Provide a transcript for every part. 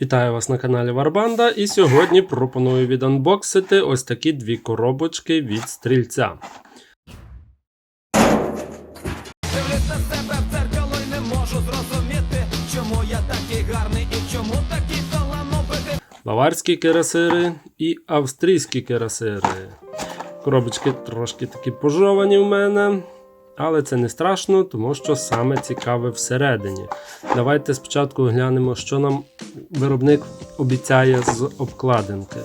Вітаю вас на каналі Варбанда і сьогодні пропоную віданбоксити ось такі дві коробочки від стрільця. Дивлюсь на себе в дзеркало й не можу зрозуміти, чому я такий гарний і чому такий талановитий. Баварські керасири і австрійські керасири. Коробочки трошки такі пожовані в мене, але це не страшно, тому що саме цікаве всередині. Давайте спочатку глянемо, що нам виробник обіцяє з обкладинки.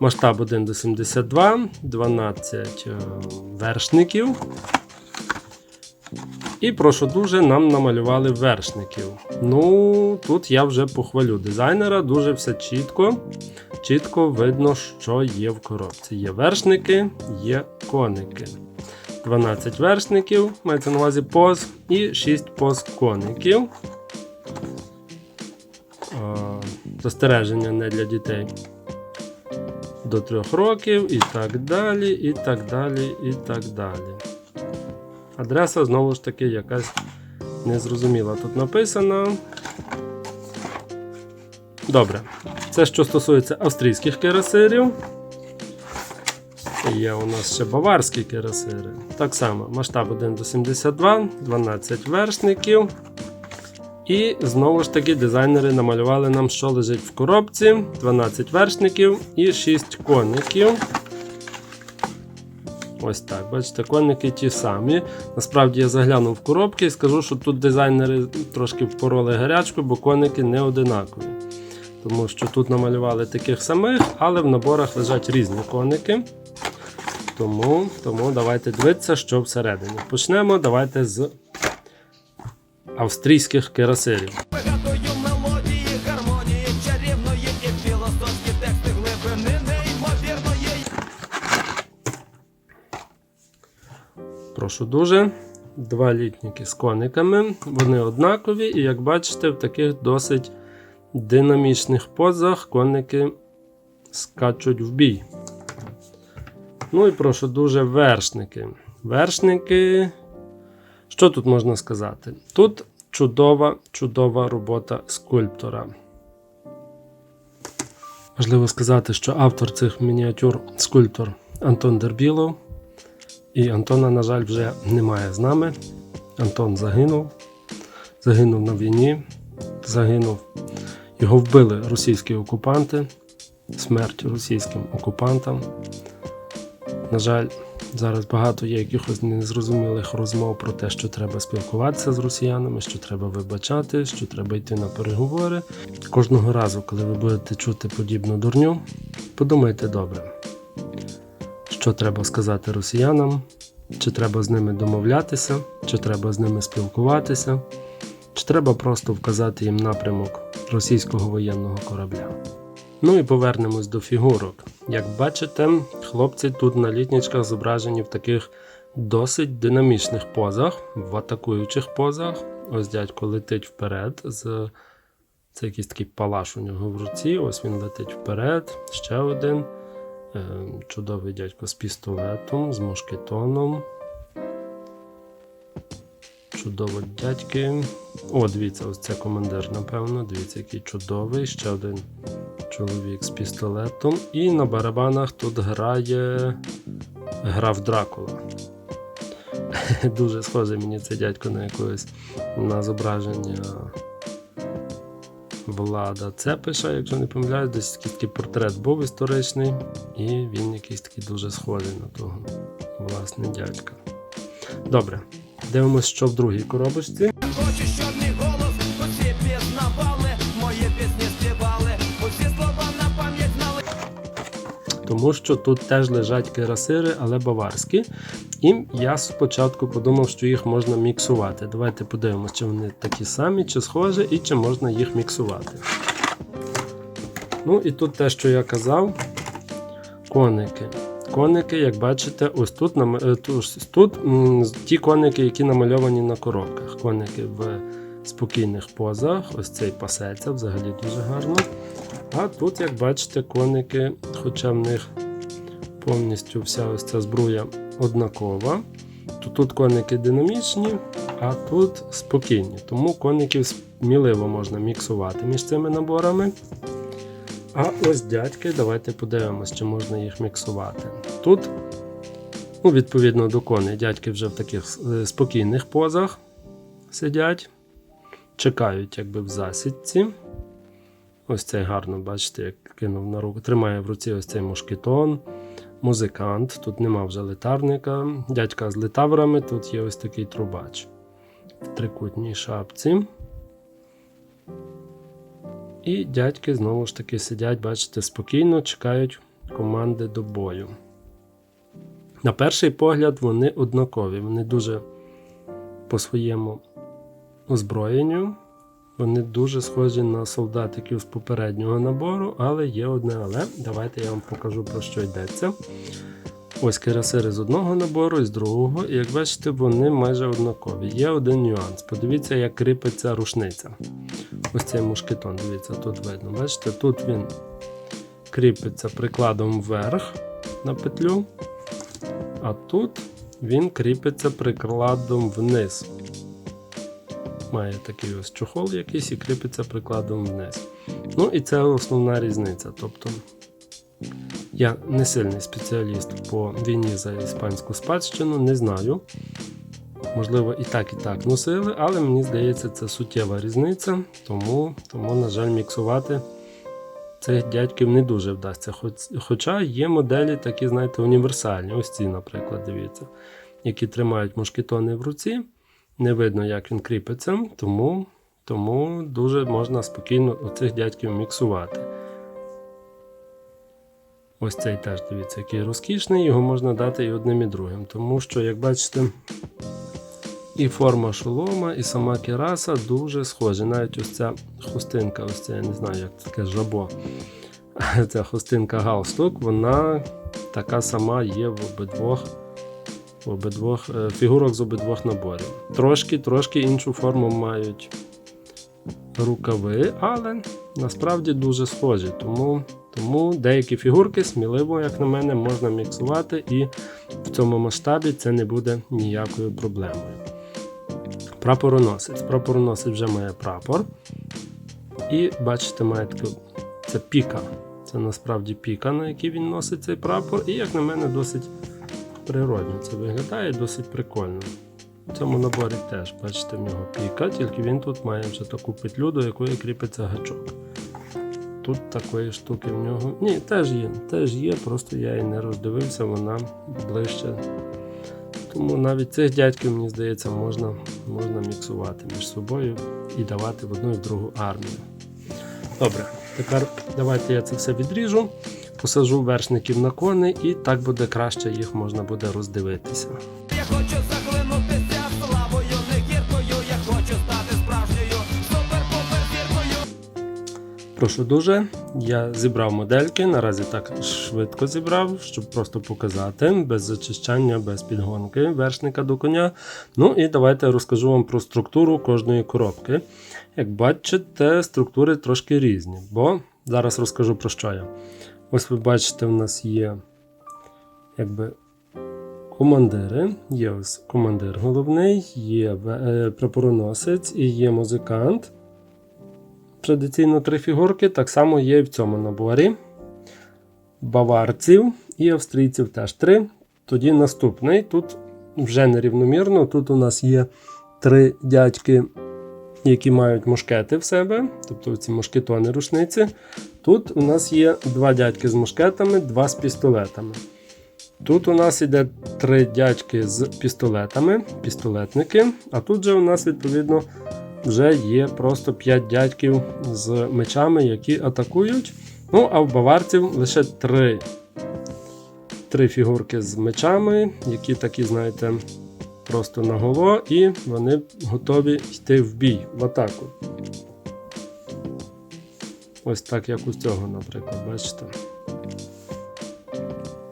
Масштаб 1 до 72, 12 е, вершників. І прошу дуже, нам намалювали вершників. Ну, тут я вже похвалю дизайнера, дуже все чітко. Чітко видно, що є в коробці. Є вершники, є коники. 12 вершників, мається на увазі поз, і 6 поз коників. Застереження не для дітей до 3 років, і так далі, і так далі, і так далі. Адреса знову ж таки якась незрозуміла тут написана. Добре. Це що стосується австрійських керасирів. Є у нас ще баварські керасири. Так само, масштаб 1 до 72, 12 вершників. І знову ж таки дизайнери намалювали нам, що лежить в коробці: 12 вершників і 6 коників. Ось так, бачите, коники ті самі. Насправді я заглянув в коробки і скажу, що тут дизайнери трошки впороли гарячку, бо коники не одинакові. Тому що тут намалювали таких самих, але в наборах лежать різні коники. Тому, тому давайте дивитися, що всередині. Почнемо давайте з австрійських неймовірної. Прошу дуже. Два літніки з кониками. Вони однакові, і як бачите, в таких досить динамічних позах коники скачуть в бій. Ну і прошу дуже вершники. Вершники. Що тут можна сказати? Тут чудова, чудова робота скульптора. Важливо сказати, що автор цих мініатюр скульптор Антон Дербілов. І Антона, на жаль, вже немає з нами. Антон загинув. Загинув на війні. Загинув. Його вбили російські окупанти. Смерть російським окупантам. На жаль, зараз багато є якихось незрозумілих розмов про те, що треба спілкуватися з росіянами, що треба вибачати, що треба йти на переговори. Кожного разу, коли ви будете чути подібну дурню, подумайте добре що треба сказати росіянам, чи треба з ними домовлятися, чи треба з ними спілкуватися, чи треба просто вказати їм напрямок російського воєнного корабля. Ну і повернемось до фігурок. Як бачите, хлопці тут на літнічках зображені в таких досить динамічних позах, в атакуючих позах. Ось дядько летить вперед з. Це якийсь такий палаш у нього в руці. Ось він летить вперед. Ще один. Е, Чудовий дядько з пістолетом, з мушкетоном. Чудово дядьки. О, дивіться, ось це командир, напевно. Дивіться, який чудовий. Ще один чоловік з пістолетом. І на барабанах тут грає граф Дракула. Дуже схоже мені цей дядько на якогось на зображення Влада Цепиша, якщо не помиляюсь, десь такий, портрет був історичний, і він якийсь такий дуже схожий на того власне дядька. Добре, дивимось, що в другій коробочці. Тому що тут теж лежать керасири, але баварські. І я спочатку подумав, що їх можна міксувати. Давайте подивимося, чи вони такі самі, чи схожі, і чи можна їх міксувати. Ну і тут те, що я казав, коники. Коники, як бачите, ось тут е, тут ті коники, які намальовані на коробках. Коники в спокійних позах. Ось цей пасеться взагалі дуже гарно. А тут, як бачите, коники, хоча в них повністю вся ось ця збруя однакова, то тут коники динамічні, а тут спокійні. Тому коників сміливо можна міксувати між цими наборами. А ось дядьки, давайте подивимось, чи можна їх міксувати. Тут, ну, відповідно до коней, дядьки вже в таких е, спокійних позах сидять, чекають якби в засідці. Ось цей гарно, бачите, як кинув на руку. Тримає в руці ось цей мушкетон. Музикант. Тут нема вже литарника. Дядька з литаврами, тут є ось такий трубач в трикутній шапці. І дядьки знову ж таки сидять, бачите, спокійно чекають команди до бою. На перший погляд, вони однакові. Вони дуже по своєму озброєнню. Вони дуже схожі на солдатиків з попереднього набору, але є одне але. Давайте я вам покажу про що йдеться. Ось кирасири з одного набору і з другого, і як бачите, вони майже однакові. Є один нюанс. Подивіться, як кріпиться рушниця. Ось цей мушкетон, дивіться, тут видно. Бачите, тут він кріпиться прикладом вверх на петлю, а тут він кріпиться прикладом вниз. Має такий ось чохол якийсь і кріпиться прикладом вниз. Ну і це основна різниця. Тобто я не сильний спеціаліст по війні за іспанську спадщину, не знаю. Можливо, і так, і так носили, але мені здається, це суттєва різниця, тому, тому на жаль, міксувати цих дядьків не дуже вдасться. Хоч, хоча є моделі такі, знаєте, універсальні. Ось ці, наприклад, дивіться, які тримають мушкетони в руці. Не видно, як він кріпиться, тому, тому дуже можна спокійно оцих дядьків міксувати. Ось цей теж дивіться, який розкішний, його можна дати і одним, і другим. Тому що, як бачите, і форма шолома, і сама кераса дуже схожі. Навіть ось ця хустинка, ось ця, я не знаю, як таке жабо. Ця хустинка галстук, вона така сама є в обидвох, обидвох е, фігурок з обидвох наборів. Трошки, трошки іншу форму мають рукави, але насправді дуже схожі. Тому, тому деякі фігурки сміливо, як на мене, можна міксувати, і в цьому масштабі це не буде ніякою проблемою. Прапороносець. Прапороносець вже має прапор. І бачите, має таку це піка. Це насправді піка, на якій він носить цей прапор. І, як на мене, досить природньо це виглядає, досить прикольно. В цьому наборі теж, бачите, в нього піка, тільки він тут має вже таку петлю, до якої кріпиться гачок. Тут такої штуки в нього. Ні, теж є, теж є, просто я її не роздивився, вона ближче. Тому навіть цих дядьків, мені здається, можна, можна міксувати між собою і давати в одну і в другу армію. Добре, тепер давайте я це все відріжу, посажу вершників на коней, і так буде краще, їх можна буде роздивитися. Я хочу заглинутися славою, не гіркою, я хочу стати справжньою супер-пупер зіркою. Прошу дуже, я зібрав модельки, наразі так швидко зібрав, щоб просто показати, без зачищання, без підгонки вершника до коня. Ну і давайте розкажу вам про структуру кожної коробки. Як бачите, структури трошки різні, бо зараз розкажу про що я. Ось ви бачите, в нас є якби командири. Є ось командир головний, є е, прапороносець і є музикант традиційно три фігурки, так само є і в цьому наборі. Баварців і австрійців теж три. Тоді наступний. Тут вже нерівномірно. Тут у нас є три дядьки, які мають мушкети в себе, тобто ці мушкетони рушниці. Тут у нас є два дядьки з мушкетами, два з пістолетами. Тут у нас іде три дядьки з пістолетами, пістолетники, а тут же у нас відповідно вже є просто 5 дядьків з мечами, які атакують. Ну, а в баварців лише 3, 3 фігурки з мечами, які такі, знаєте, просто наголо, і вони готові йти в бій, в атаку. Ось так, як у цього, наприклад, бачите.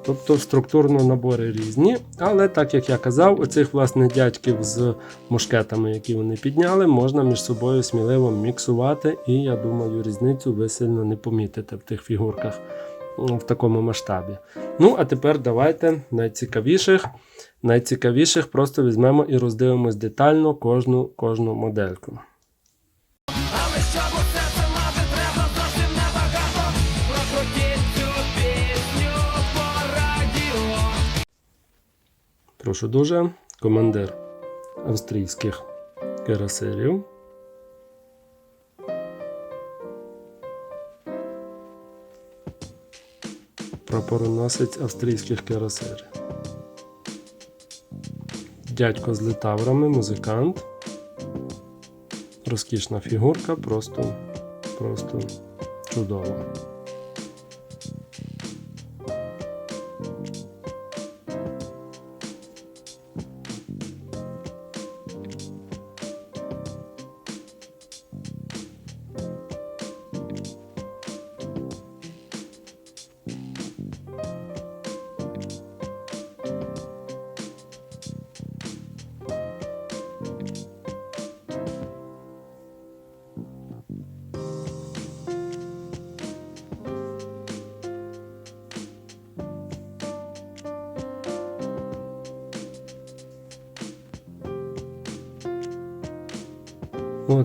Тобто структурно набори різні, але так як я казав, оцих власне дядьків з мушкетами, які вони підняли, можна між собою сміливо міксувати, і я думаю, різницю ви сильно не помітите в тих фігурках в такому масштабі. Ну, а тепер давайте найцікавіших найцікавіших просто візьмемо і роздивимось детально кожну, кожну модельку. Прошу дуже, командир австрійських кирасирів. Прапороносець австрійських кирасирів. Дядько з литаврами, музикант. Розкішна фігурка, просто, просто чудова.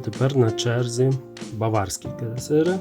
Тепер на черзі баварські кирасири.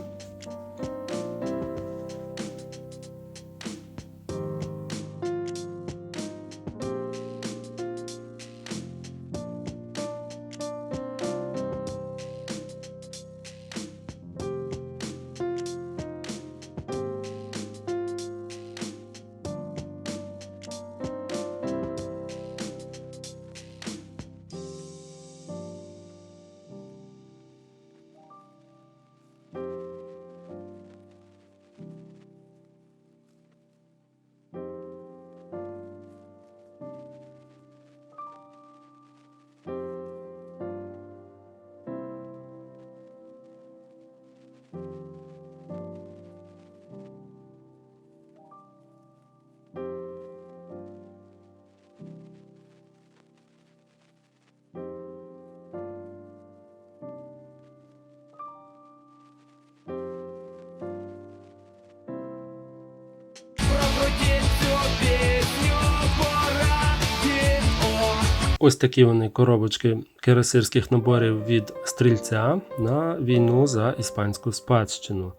Ось такі вони коробочки кирасирських наборів від стрільця на війну за іспанську спадщину.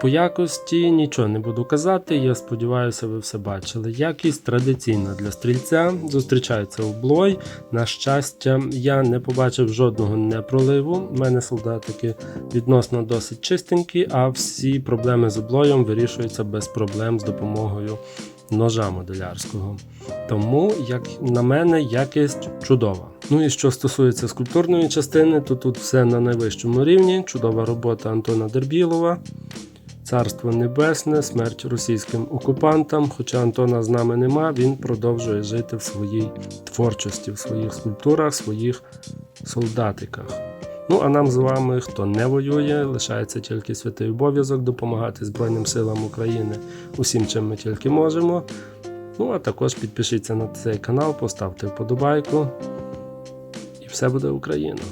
По якості нічого не буду казати, я сподіваюся, ви все бачили. Якість традиційна для стрільця, зустрічається у блой. На щастя, я не побачив жодного непроливу. У мене солдатики відносно досить чистенькі, а всі проблеми з облоєм вирішуються без проблем з допомогою ножа моделярського. Тому, як на мене, якість чудова. Ну і що стосується скульптурної частини, то тут все на найвищому рівні. Чудова робота Антона Дербілова. Царство Небесне, смерть російським окупантам. Хоча Антона з нами нема, він продовжує жити в своїй творчості, в своїх скульптурах, в своїх солдатиках. Ну а нам з вами, хто не воює, лишається тільки святий обов'язок допомагати Збройним силам України усім, чим ми тільки можемо. Ну а також підпишіться на цей канал, поставте вподобайку. І все буде Україна!